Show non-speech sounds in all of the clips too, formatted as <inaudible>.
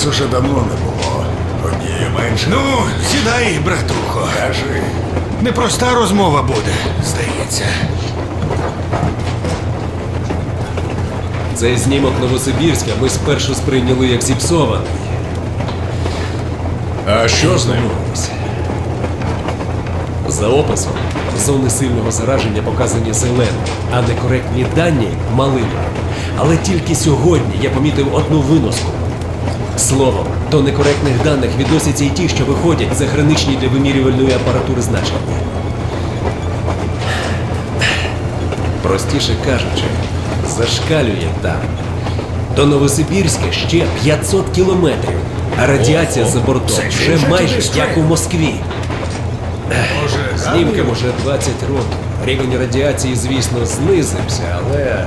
нас уже давно не було. Однієї менше. Ну, сідай, братухо. Кажи. Непроста розмова буде, здається. Цей знімок Новосибірська ми спершу сприйняли як зіпсований. А що з ним? За описом, зони сильного зараження показані зеленим, а некоректні дані малими. Але тільки сьогодні я помітив одну виноску. Словом, до некоректних даних відносяться і ті, що виходять за граничні для вимірювальної апаратури значення. Простіше кажучи, зашкалює там. До Новосибірська ще 500 кілометрів, а радіація за бортом вже майже як у Москві. Знімкам уже 20 років. Рівень радіації, звісно, знизився, але.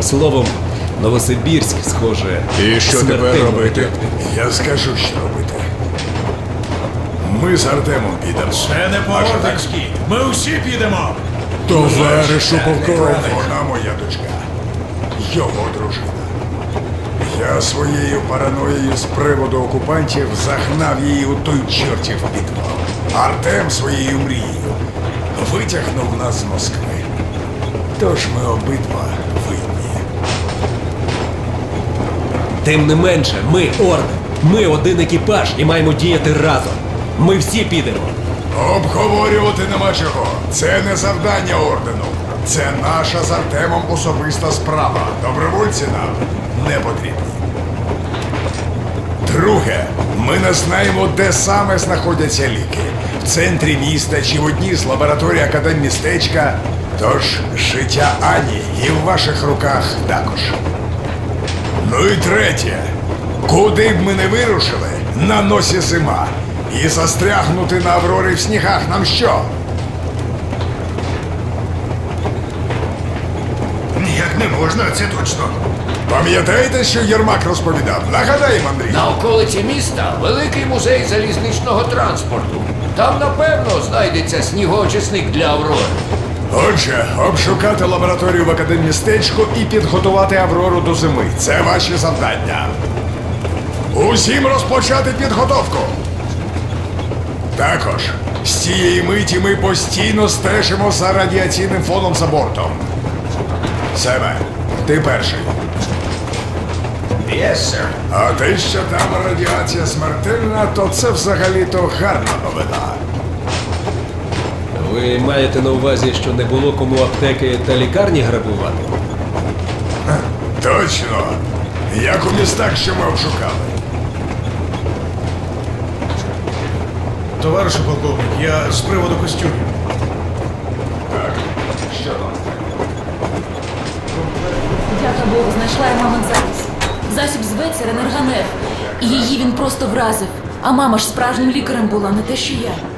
Словом, Новосибірськ, схоже, І що тепер робити? Я скажу, що робити. Ми з Артемом підемо. Це не по-орденськи. Ми всі підемо. Товаришу полковник. Вона моя дочка. Його дружина. Я своєю параноєю з приводу окупантів загнав її у той чортів підвал. Артем своєю мрією витягнув нас з Москви. Тож ми обидва Тим не менше, ми орден. Ми один екіпаж і маємо діяти разом. Ми всі підемо. Обговорювати нема чого. Це не завдання ордену. Це наша з Артемом особиста справа. Добровольці нам не потрібні. Друге, ми не знаємо, де саме знаходяться ліки. В центрі міста чи в одній з лабораторій академмістечка. Тож життя Ані і в ваших руках також. Ну і третє. Куди б ми не вирушили, на носі зима. І застрягнути на Аврорі в снігах нам що? Ніяк не можна, це точно. Пам'ятаєте, що Єрмак розповідав? Нагадаємо, Андрій. На околиці міста великий музей залізничного транспорту. Там, напевно, знайдеться снігоочисник для Аврори. Отже, обшукати лабораторію в академмістечку і підготувати Аврору до зими. Це ваші завдання. Усім розпочати підготовку. Також з цієї миті ми постійно стежимо за радіаційним фоном за бортом. Семе, ти перший. Yes, sir. А те, що там радіація смертельна, то це взагалі-то гарна новина. Ви маєте на увазі, що не було кому аптеки та лікарні грабувати? Точно. Як у містах, що ми обшукали. Товаришу полковник, я з приводу костюмів. Так, що там? Дяка Богу, знайшла я мамин запис. Засіб зветься Ренерганеф. І її він просто вразив. А мама ж справжнім лікарем була, не те, що я.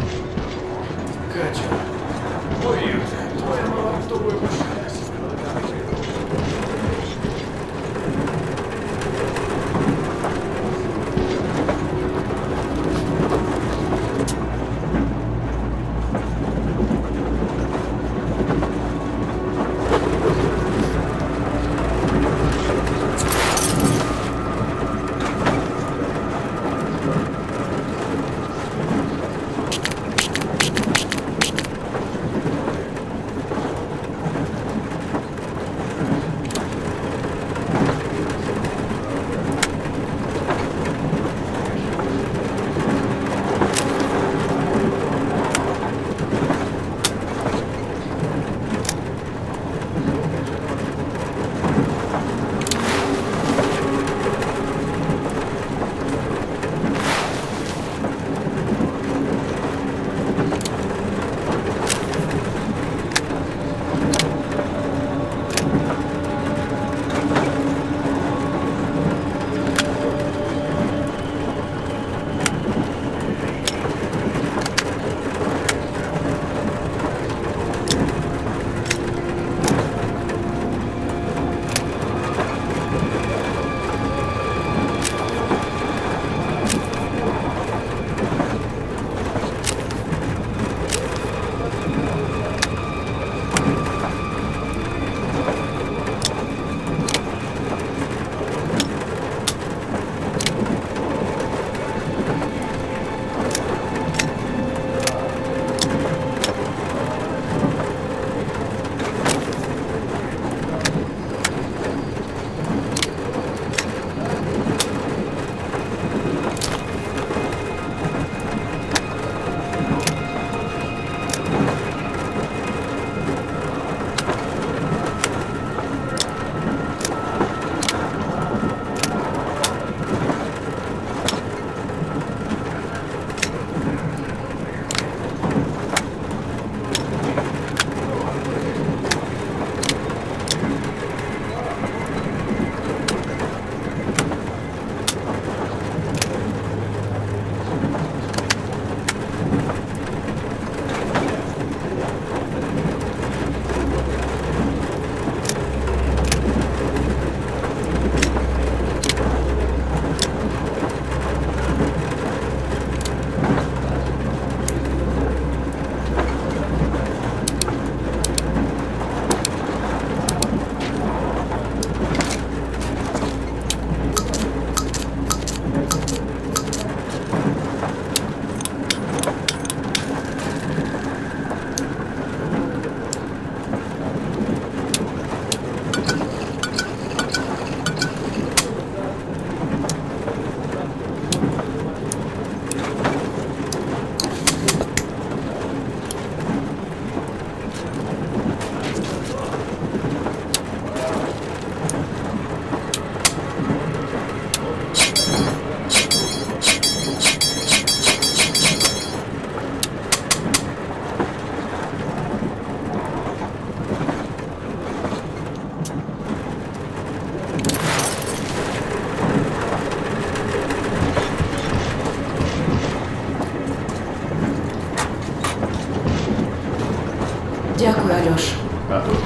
Дякую, Альош.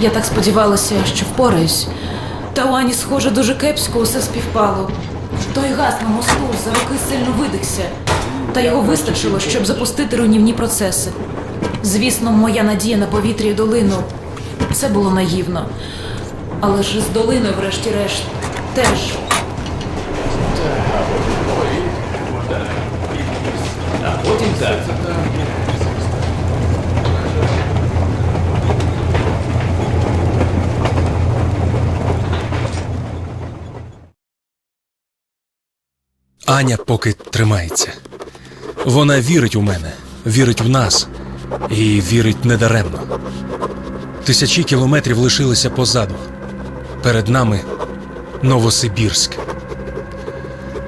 Я так сподівалася, що впораюсь. Та у Ані, схоже, дуже кепсько усе співпало. Той газ на мосту за роки сильно видихся, та його вистачило, щоб запустити руйнівні процеси. Звісно, моя надія на повітря і долину це було наївно. Але ж з долиною, врешті-решт, теж. Аня поки тримається. Вона вірить у мене, вірить в нас і вірить недаремно. Тисячі кілометрів лишилися позаду. Перед нами Новосибірськ.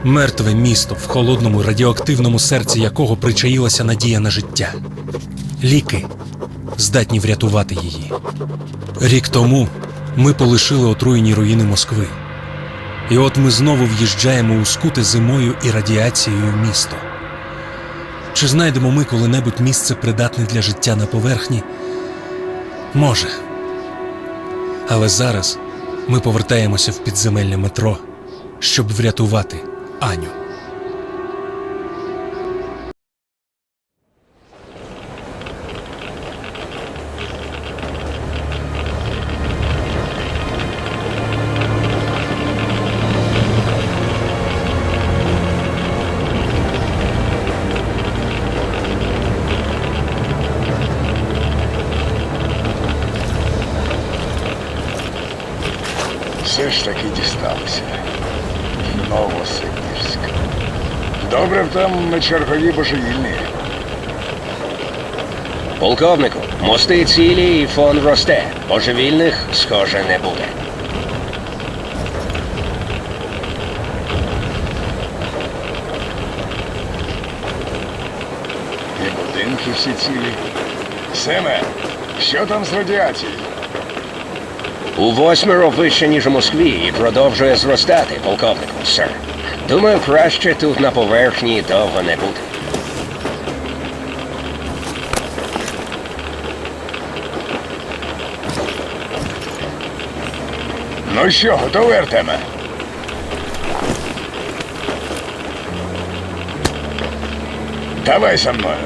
Мертве місто в холодному радіоактивному серці якого причаїлася надія на життя. Ліки здатні врятувати її. Рік тому ми полишили отруєні руїни Москви. І от ми знову в'їжджаємо у скуте зимою і радіацією місто. Чи знайдемо ми коли-небудь місце придатне для життя на поверхні? Може. Але зараз ми повертаємося в підземельне метро, щоб врятувати Аню. Там на чергові божевільні. Полковнику, мости цілі і фон росте. Божевільних, схоже, не буде. І будинки всі цілі. Семе, що там з радіацією? У восьмеро вище, ніж у Москві, і продовжує зростати, полковнику, сер. Думаю, краще тут на поверхні довго не бути. Ну що, готовий, Артеме? Давай за мною.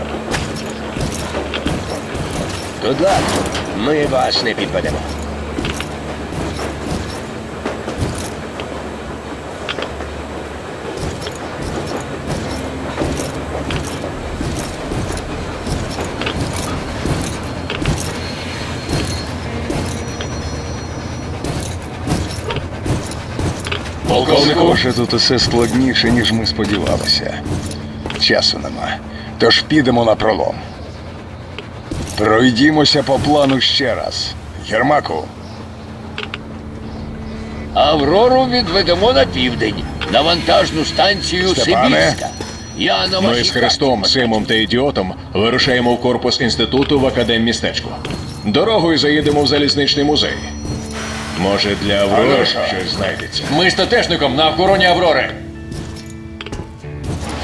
Good luck. Ми вас не підведемо. Схоже, тут усе складніше, ніж ми сподівалися. Часу нема. Тож підемо на пролом. Пройдімося по плану ще раз. Єрмаку, Аврору відведемо на південь, на вантажну станцію Степане? Сибірська. Я на Ми вашій з Христом, Симом та ідіотом вирушаємо в корпус інституту в академмістечку. Дорогою заїдемо в залізничний музей. Може, для Аврори щось знайдеться. Ми з тотешником на охороні Аврори.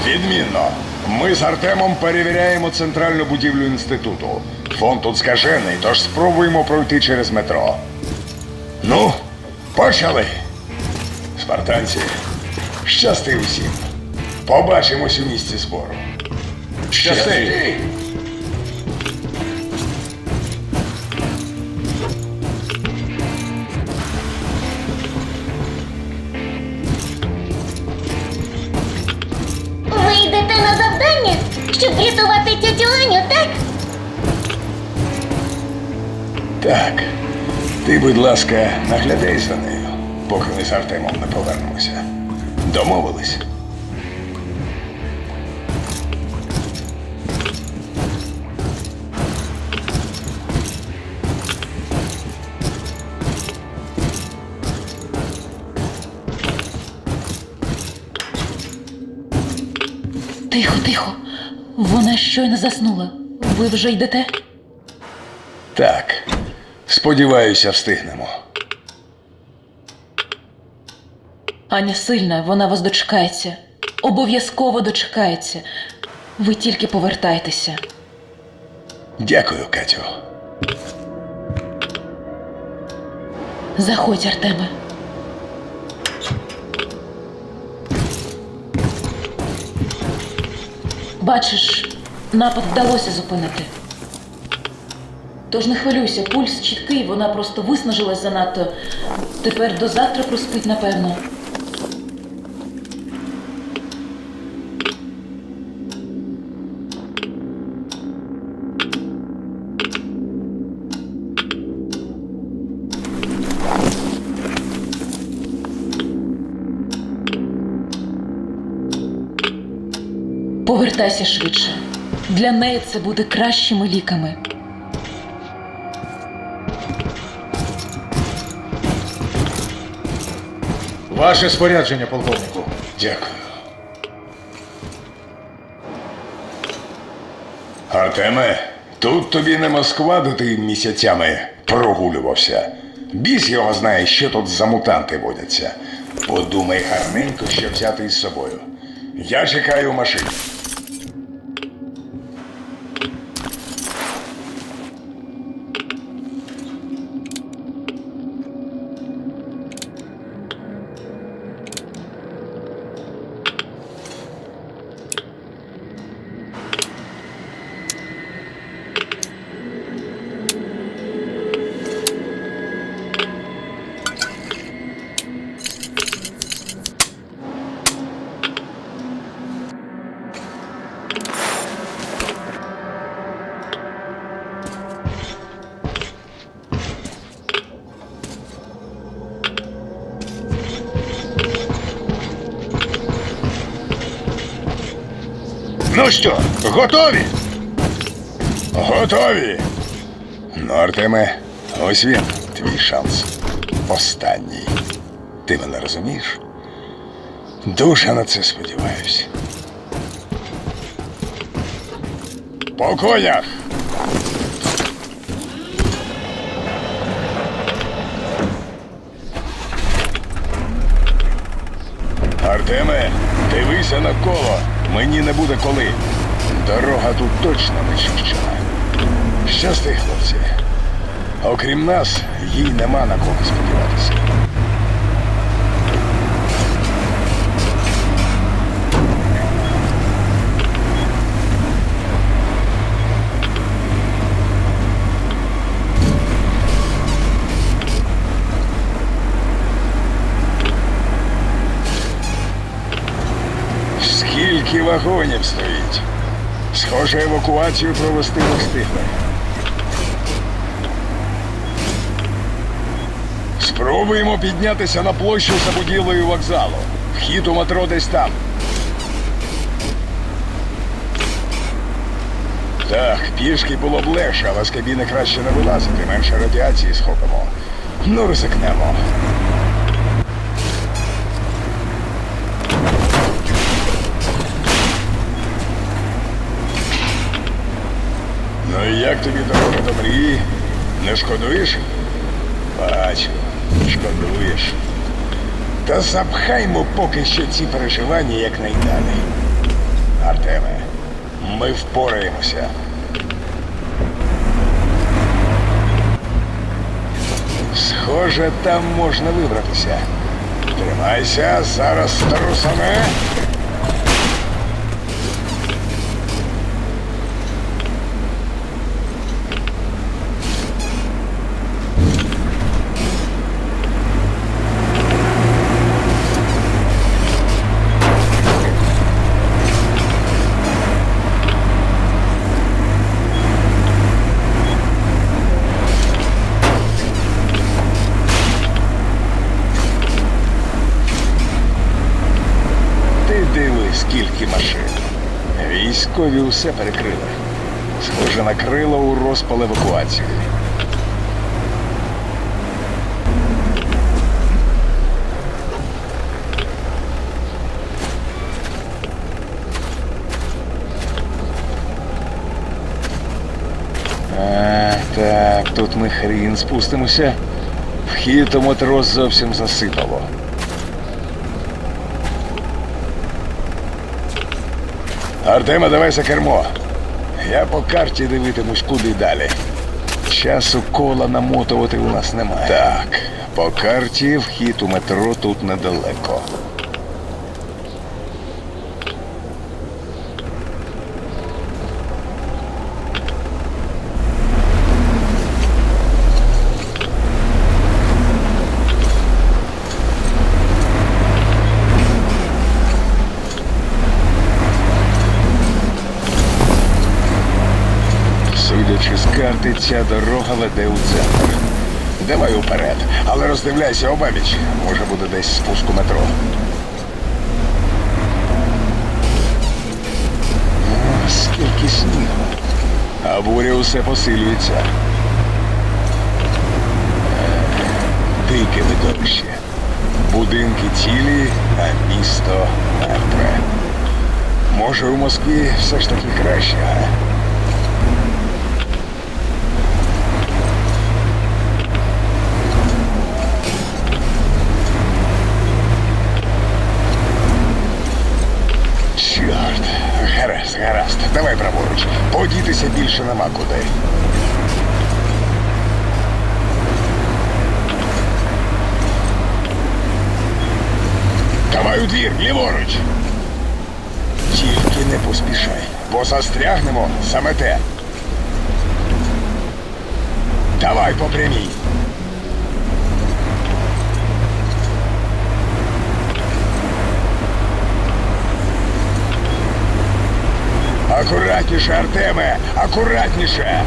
відмінно. Ми з Артемом перевіряємо центральну будівлю інституту. Фон тут скажений, тож спробуємо пройти через метро. Ну, почали. Спартанці, щасти усім. Побачимось у місці збору. Щасти! Так. Ти, будь ласка, наглядай за нею, поки ми з Артемом не повернемося. Домовились? Тихо, тихо. Вона щойно заснула. Ви вже йдете? Так. Сподіваюся, встигнемо. Аня сильна, вона вас дочекається. Обов'язково дочекається. Ви тільки повертайтеся. Дякую, Катю. Заходь, Артеме. Бачиш, напад вдалося зупинити. Тож не хвилюйся, пульс чіткий, вона просто виснажилась занадто. Тепер до завтра проспить, напевно. Повертайся швидше. Для неї це буде кращими ліками. Ваше спорядження, полковнику. Дякую. Артеме, тут тобі не Москва, де ти місяцями прогулювався. Біс його знає, що тут за мутанти водяться. Подумай гарненько, що взяти із собою. Я чекаю в Ну що, готові? Готові. Ну, Артеме, ось він, твій шанс. Останній. Ти мене розумієш? Дуже на це сподіваюсь. По конях! Артеме, дивися навколо. Мені не буде коли. Дорога тут точно не чищена. Щасти, хлопці. Окрім нас, їй нема на кого сподіватися. Скільки вагонів стоїть? Схоже, евакуацію провести не встигли. Спробуємо піднятися на площу за будівлею вокзалу. Вхід у метро десь там. Так, пішки було б легше, але з кабіни краще не вилазити, менше радіації схопимо. Ну, ризикнемо. Як тобі дорога до мрії? Не шкодуєш? Бачу, шкодуєш. Та запхаймо поки що ці переживання якнайдалі. Артеме, ми впораємося. Схоже, там можна вибратися. Тримайся, зараз трусане. Скільки машин. Військові усе перекрили. Схоже, накрило у розпал евакуації. А, так, тут ми хрін спустимося. Вхід у метро зовсім засипало. Артема, давай за кермо. Я по карті дивитимусь, куди далі. Часу кола намотувати у нас немає. Так, По карті вхід у метро тут недалеко. Судячи з карти, ця дорога веде у центр. Давай уперед, але роздивляйся обабіч. Може буде десь спуск у метро. О, скільки снігу. А буря усе посилюється. Дике видовище. Будинки цілі, а місто мертве. Може, у Москві все ж таки краще, а? Чорт, гаразд. Давай праворуч. Подітися більше нема куди. Давай у двір, ліворуч. Тільки не поспішай, бо застрягнемо саме те. Давай по прямій. Акуратніше, Артеме! Акуратніше!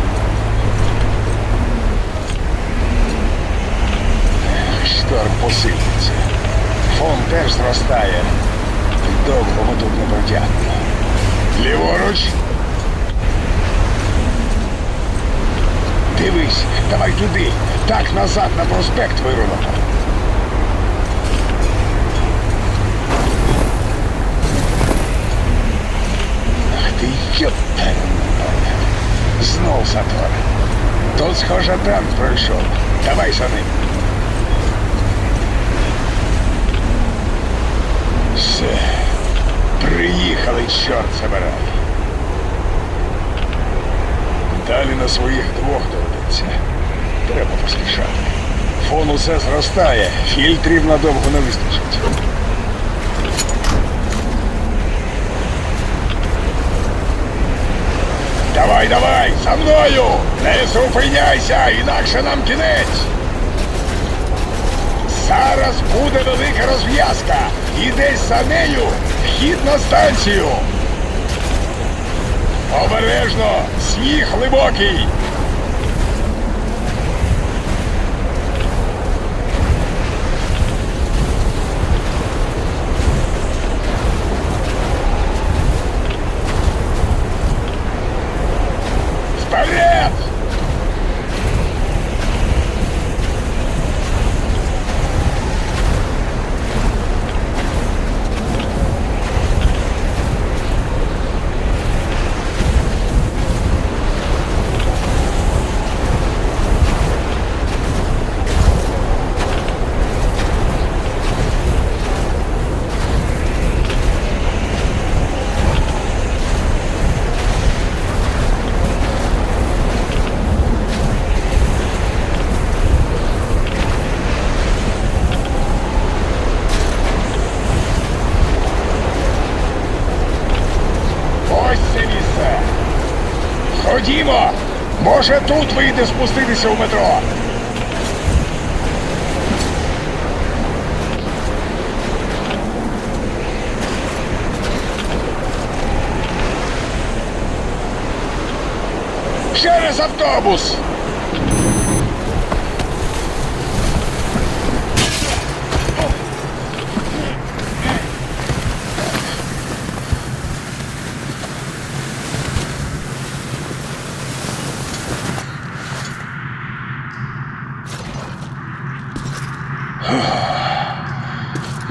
Шторм посилюється. Фон теж зростає. Довго ми тут не протягнемо. Ліворуч. Дивись, давай туди. Так назад на проспект вирулимо. Ти. Знов затор. Тут, схоже, танк пройшов. Давай за ним. Все. Приїхали, чорт забирай. Далі на своїх двох доведеться. Треба поспішати. Фон усе зростає, фільтрів надовго не вистачить. Давай, давай, за мною! Не зупиняйся, інакше нам кінець! Зараз буде велика розв'язка. І за нею вхід на станцію. Обережно, сніг глибокий. Може тут вийде спуститися у метро. Через автобус.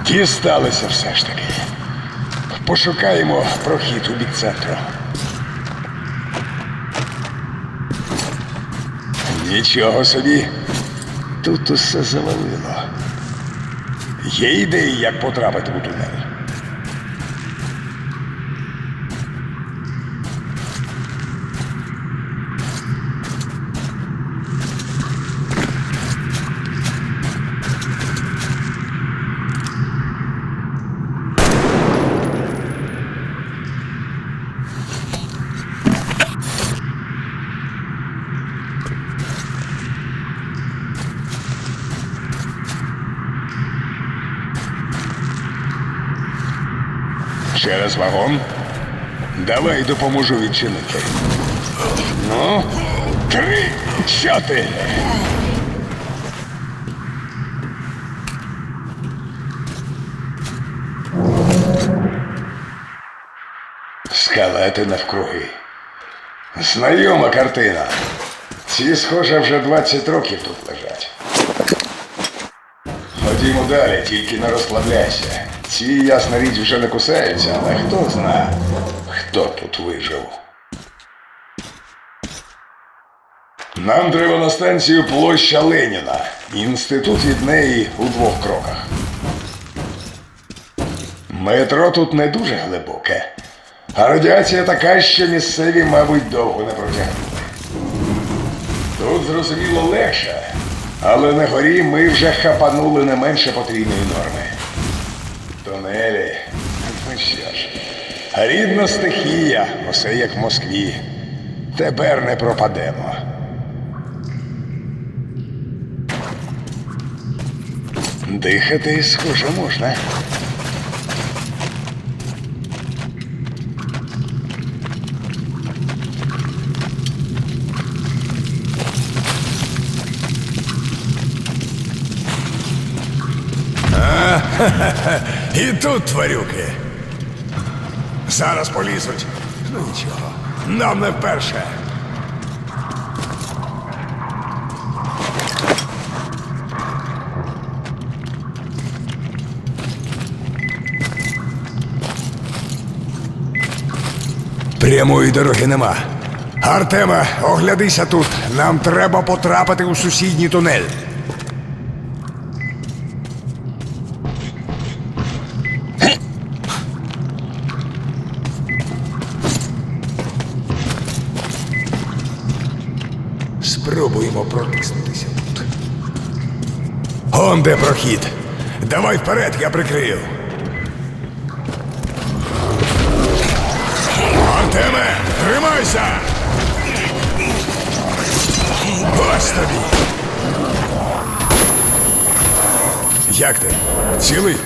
Дісталися все ж таки. Пошукаємо прохід у бік центру. Нічого собі. Тут усе завалило. Є ідеї, як потрапити у тунель. Ще раз вагон. Давай допоможу відчинити. Ну, три, чотири. Скелети навкруги. Знайома картина. Ці, схоже, вже 20 років тут лежать. Ходімо далі, тільки не розслабляйся. Ці, ясна річ, вже не кусаються, але хто знає, хто тут вижив. Нам треба на станцію площа Леніна. Інститут від неї у двох кроках. Метро тут не дуже глибоке, а радіація така, що місцеві, мабуть, довго не протягнуть. Тут зрозуміло легше, але на горі ми вже хапанули не менше потрійної норми. Тунелі, ну що ж, рідна стихія, усе як в Москві. Тепер не пропадемо. Дихати, схоже, можна. <laughs> І тут тварюки. Зараз полізуть. Ну нічого. Нам не вперше. Прямої дороги нема. Артема, оглядися тут. Нам треба потрапити у сусідній тунель. Спробуємо протиснутися тут. Он де прохід. Давай вперед, я прикрию. Артеме, тримайся! Ось тобі. Як ти? Цілий?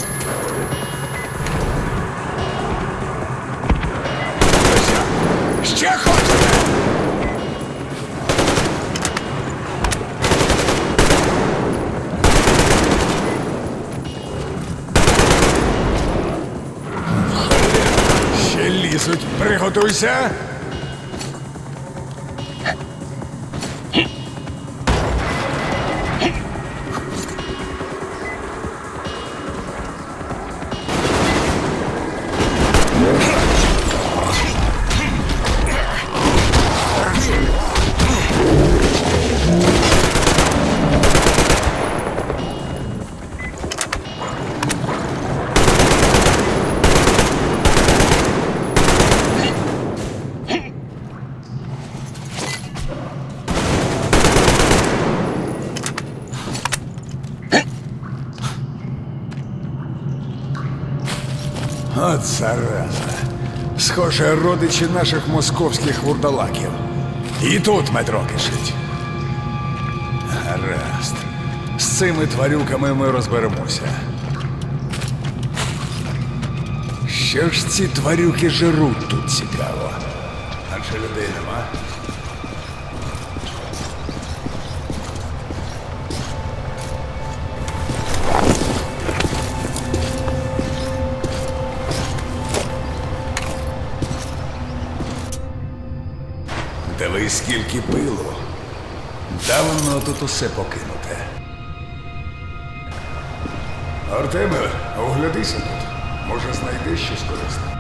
Приготуйся. От зараза. Схоже, родичі наших московських вурдалаків. І тут метро кишить. Гаразд. З цими тварюками ми розберемося. Що ж ці тварюки жируть тут цікаво? Адже людей нема. Скільки пилу. Давно тут усе покинуте. Артеме, оглядися тут. Може, знайдеш щось корисне.